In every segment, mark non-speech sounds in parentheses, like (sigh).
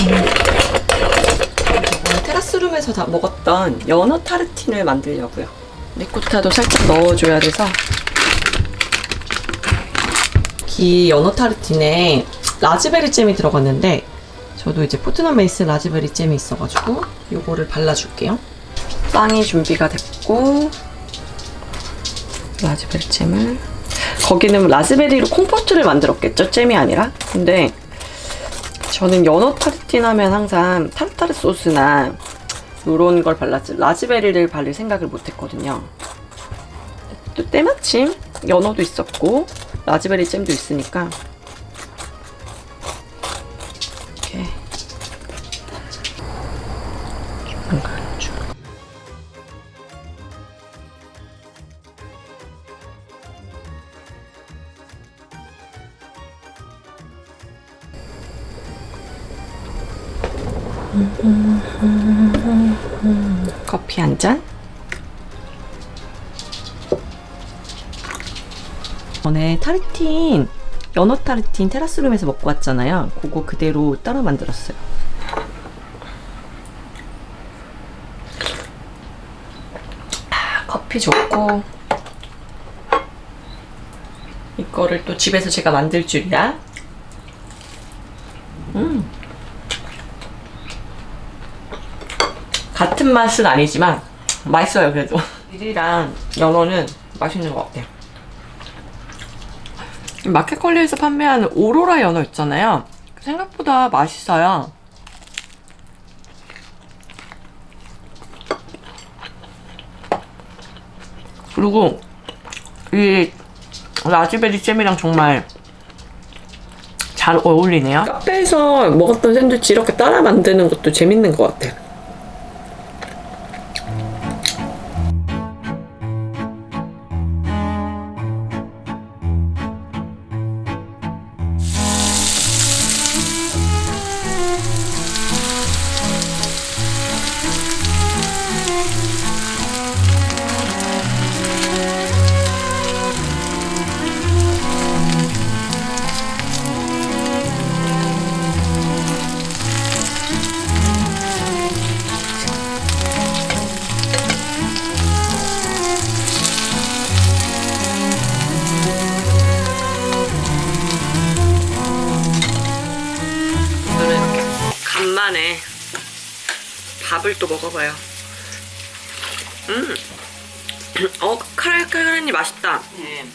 이번에 테라스룸에서 다 먹었던 연어 타르틴을 만들려고요. 리코타도 살짝 넣어줘야 돼서 이 연어 타르틴에 라즈베리 잼이 들어갔는데 저도 이제 포트넘 베이스 라즈베리 잼이 있어가지고 요거를 발라줄게요. 빵이 준비가 됐고 라즈베리 잼을 거기는 라즈베리로 콤포트를 만들었겠죠? 잼이 아니라 근데 저는 연어 타르틴 하면 항상 타르타르 소스나 요런 걸 발랐지 라즈베리를 바를 생각을 못 했거든요. 또 때마침 연어도 있었고 라즈베리 잼도 있으니까 커피 한 잔. 전에 타르틴 연어 타르틴 테라스룸에서 먹고 왔잖아요. 그거 그대로 따라 만들었어요. 아, 커피 좋고 이거를 또 집에서 제가 만들 줄이야. 음. 같은 맛은 아니지만 맛있어요 그래도. 밀이랑 연어는 맛있는 것 같아요. 마켓컬리에서 판매하는 오로라 연어 있잖아요. 생각보다 맛있어요. 그리고 이 라즈베리 잼이랑 정말 잘 어울리네요. 카페에서 먹었던 샌드위치 이렇게 따라 만드는 것도 재밌는 것 같아요. 간만에 밥을 또 먹어봐요. 음, (clears throat) 어 카라카라니 맛있다. 네.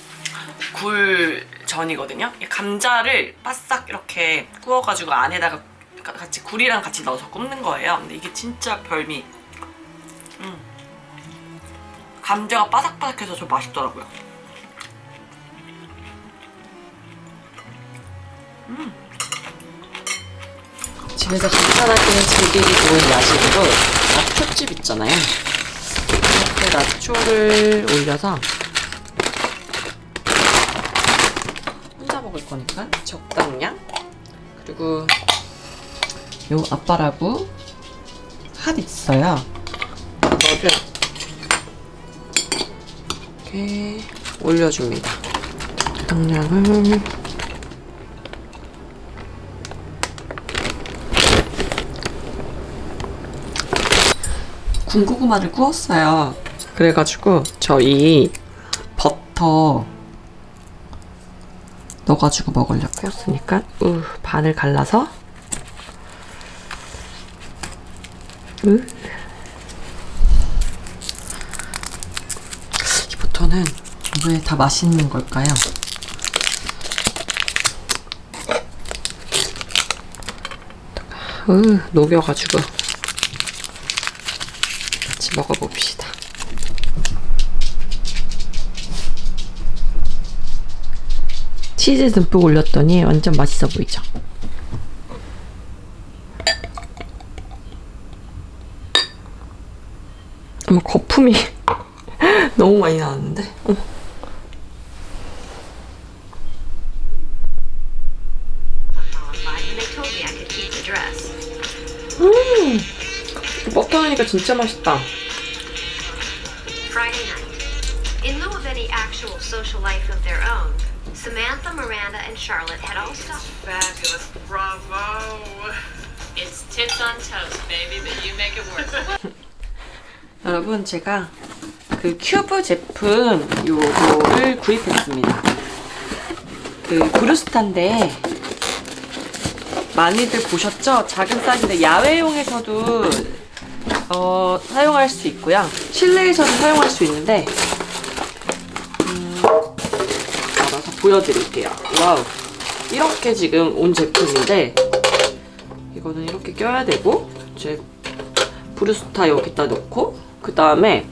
굴 전이거든요. 이 감자를 바싹 이렇게 구워가지고 안에다가 가- 같이 굴이랑 같이 넣어서 굽는 거예요. 근데 이게 진짜 별미. 음. 감자가 바삭바삭해서 좀 맛있더라고요. 집에서 간단하게 즐기기 좋은 야식으로 나초집 있잖아요. 이렇게 나초를 올려서 혼자 먹을 거니까 적당량 그리고 요 아빠라고 핫 있어요. 이거를 이렇게 올려줍니다. 적당량을 군고구마를 구웠어요. 그래가지고 저희 버터 넣어가지고 먹으려고 구웠으니까 우 반을 갈라서 으. 이 버터는 왜 다 맛있는 걸까요? 으 녹여가지고 같이 먹어봅시다. 치즈 듬뿍 올렸더니 완전 맛있어 보이죠? 어머 거품이 (laughs) 너무 많이 나왔는데? 어 버터 넣으니까 진짜 맛있다. Friday night. In lieu of any actual social life of their own, Samantha, Miranda, and Charlotte had all stopped. Fabulous. Bravo. It's Chips on toast, baby, but you make it work. 여러분 제가 그 큐브 제품 요거를 구입했습니다. 그 브루스타인데 많이들 보셨죠? 작은 사이즈인데 야외용에서도 어, 사용할 수 있고요. 실내에서도 사용할 수 있는데 음, 알아서 보여드릴게요. 와우 이렇게 지금 온 제품인데 이거는 이렇게 껴야 되고 제 브루스타 여기다 넣고 그 다음에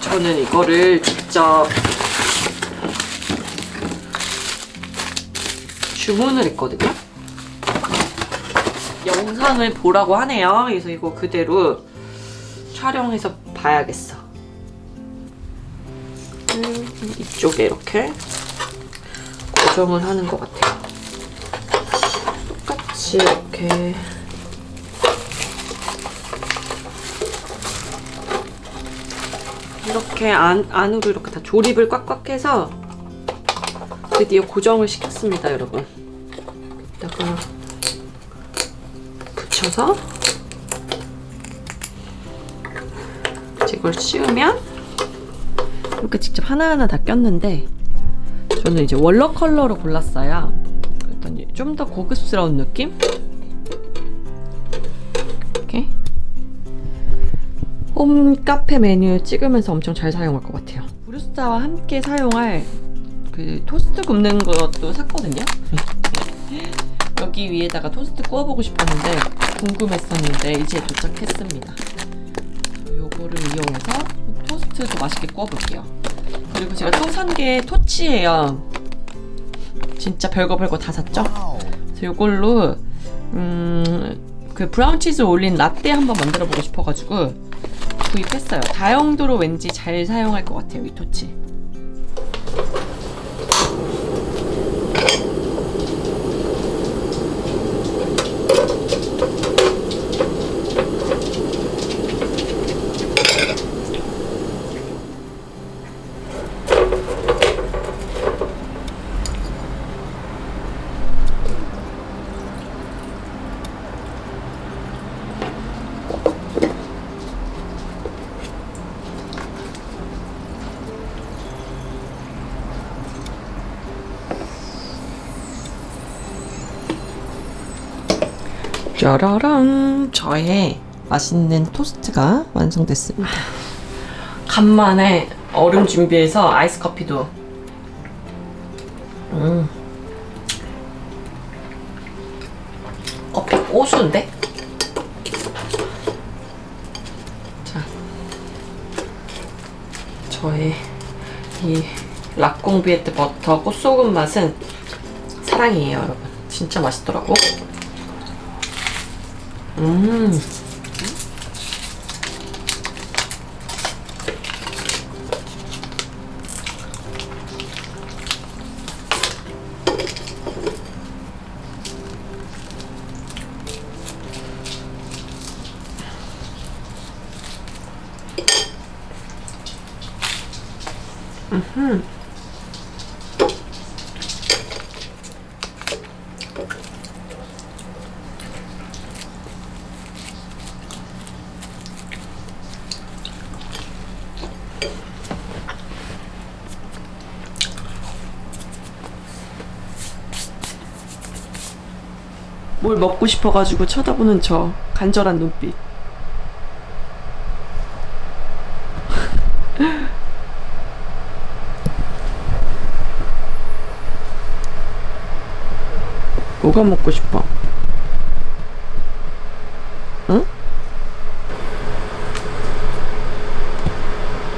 저는 이거를 직접 주문을 했거든요. 영상을 보라고 하네요. 그래서 이거 그대로 촬영해서 봐야겠어. 음, 이쪽에 이렇게 고정을 하는 것 같아요. 똑같이 이렇게 이렇게 안, 안으로 이렇게 다 조립을 꽉꽉 해서 드디어 고정을 시켰습니다, 여러분. 여기다가 붙여서 이걸 씌우면 이렇게 직접 하나하나 다 꼈는데 저는 이제 월러 컬러로 골랐어요. 그랬더니 좀 더 고급스러운 느낌? 이렇게 홈 카페 메뉴 찍으면서 엄청 잘 사용할 것 같아요. 브루스타와 함께 사용할 그 토스트 굽는 것도 샀거든요. 여기 위에다가 토스트 구워보고 싶었는데 궁금했었는데 이제 도착했습니다. 요거를 이용해서 토스트도 맛있게 구워볼게요. 그리고 제가 또 산 게 토치예요. 진짜 별거 별거 다 샀죠? 그래서 요걸로 음, 그 브라운 치즈 올린 라떼 한번 만들어 보고 싶어가지고 구입했어요. 다용도로 왠지 잘 사용할 것 같아요, 이 토치. 짜라랑 저의 맛있는 토스트가 완성됐습니다. 간만에 얼음 준비해서 아이스 커피도 음. 커피 고수인데? 자, 저의 이 락공비에트 버터 꽃소금 맛은 사랑이에요, 여러분. 진짜 맛있더라고. 음. 음흠. 뭘 먹고 싶어가지고 쳐다보는 저 간절한 눈빛. (laughs) 뭐가 먹고 싶어? 응?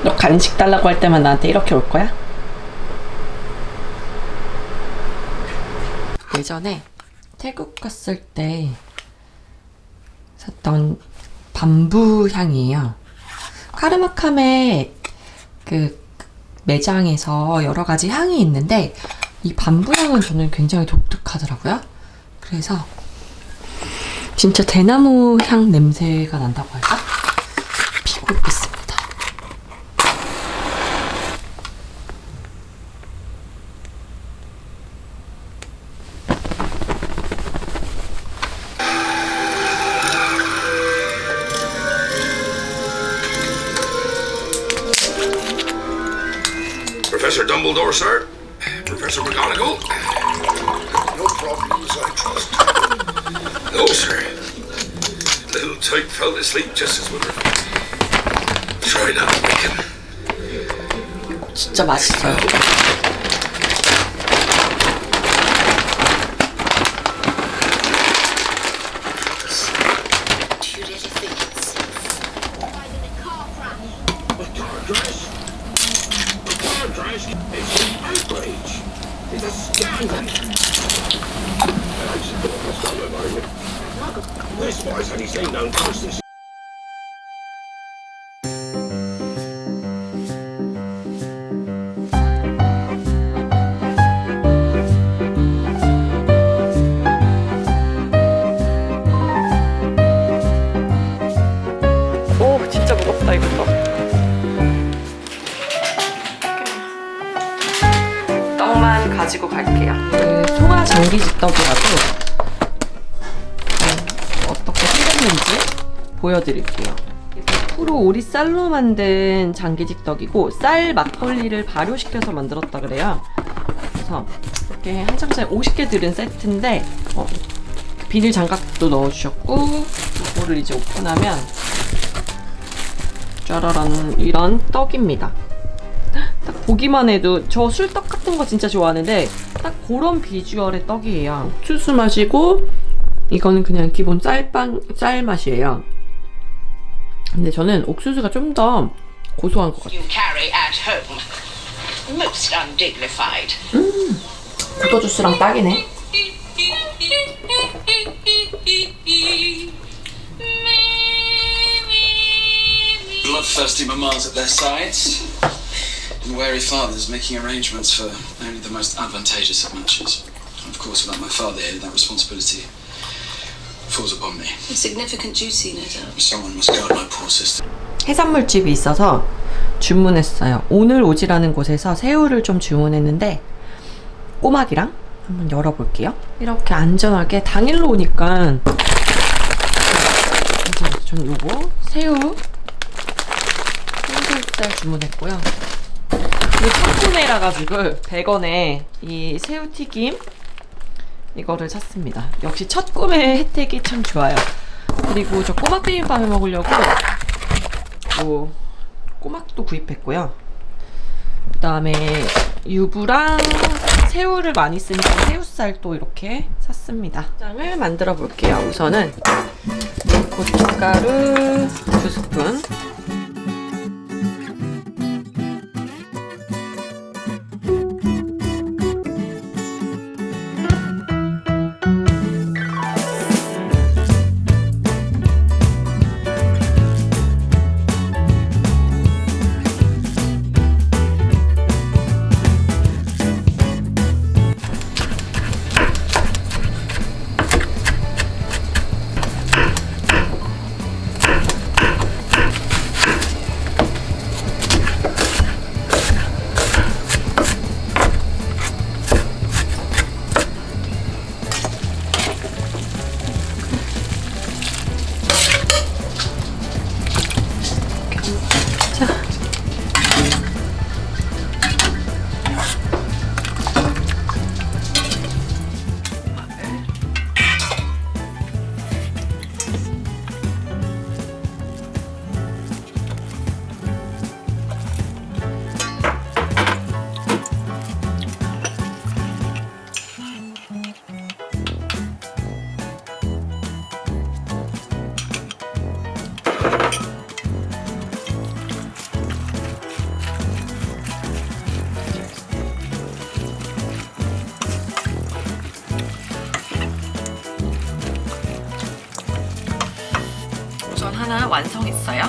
너 간식 달라고 할 때만 나한테 이렇게 올 거야? 예전에 태국 갔을 때 샀던 밤부 향이에요. 카르마캄의 그 매장에서 여러 가지 향이 있는데 이 밤부 향은 저는 굉장히 독특하더라고요. 그래서 진짜 대나무 향 냄새가 난다고 할까? 피고 있겠습니다. Dumbledore, sir. Professor McGonagall. No problems, I trust. (laughs) No, sir. Little tyke fell asleep just as we were trying to wake him. 진짜 맛있어요. 오 진짜 무겁다 이것도. 떡만 가지고 갈게요. 그 송화 장기집떡이라고 음, 어떻게 생겼는지 보여드릴게요. 100% 오리 쌀로 만든 장기집떡이고 쌀 막걸리를 발효시켜서 만들었다 그래요. 그래서 이렇게 한 장짜리 50개 들은 세트인데 어, 비닐 장갑도 넣어주셨고 이거를 이제 오픈하면 짜라란 이런 떡입니다. 딱 보기만 해도 저 술떡 같은 거 진짜 좋아하는데 딱 그런 비주얼의 떡이에요. 옥수수 맛이고 이거는 그냥 기본 쌀빵 쌀 맛이에요. 근데 저는 옥수수가 좀 더 고소한 것 같아요. undignified. 포도 주스랑 딱이네. Bloodthirsty mammas at their sides, and wary fathers making arrangements for only the most advantageous of matches. And of course, without my father here, that responsibility falls upon me. A significant duty, no doubt. Someone must guard my poor sister. 해산물집이 있어서 주문했어요. 오늘 오지라는 곳에서 새우를 좀 주문했는데 꼬막이랑 한번 열어볼게요. 이렇게 안전하게 당일로 오니까. 전 요거 새우 삼겹살 주문했고요. 이게 첫구매라 가지고 100원에 이 새우튀김 이거를 샀습니다. 역시 첫 구매 혜택이 참 좋아요. 그리고 저 꼬막 비빔밥을 먹으려고 뭐 꼬막도 구입했고요. 그다음에 유부랑 새우를 많이 쓰니까 새우살도 이렇게 샀습니다. 장을 만들어 볼게요. 우선은 고춧가루 두 스푼. 우선 (laughs) 완성했어요.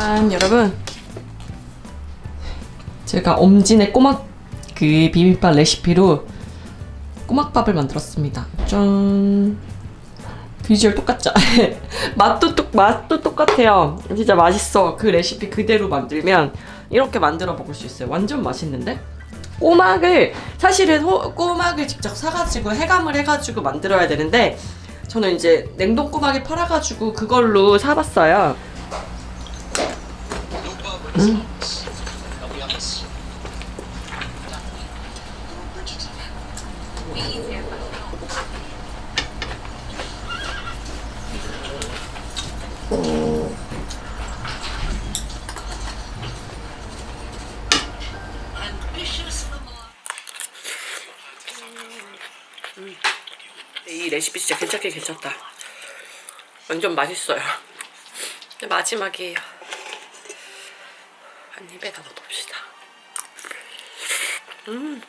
짠 여러분. 제가 엄진의 꼬막 그 비빔밥 레시피로 꼬막밥을 만들었습니다. 짠. 비주얼 똑같죠? (laughs) 맛도 똑 맛도 똑같아요. 진짜 맛있어. 그 레시피 그대로 만들면 이렇게 만들어 먹을 수 있어요. 완전 맛있는데? 꼬막을 사실은 호- 꼬막을 직접 사가지고 해감을 해가지고 만들어야 되는데 저는 이제 냉동 꼬막이 팔아가지고 그걸로 사봤어요 Lamar. 이 레시피 진짜 괜찮게 괜찮다. 완전 맛있어요. 마지막이에요. 한 입에 다 넣어봅시다. 음.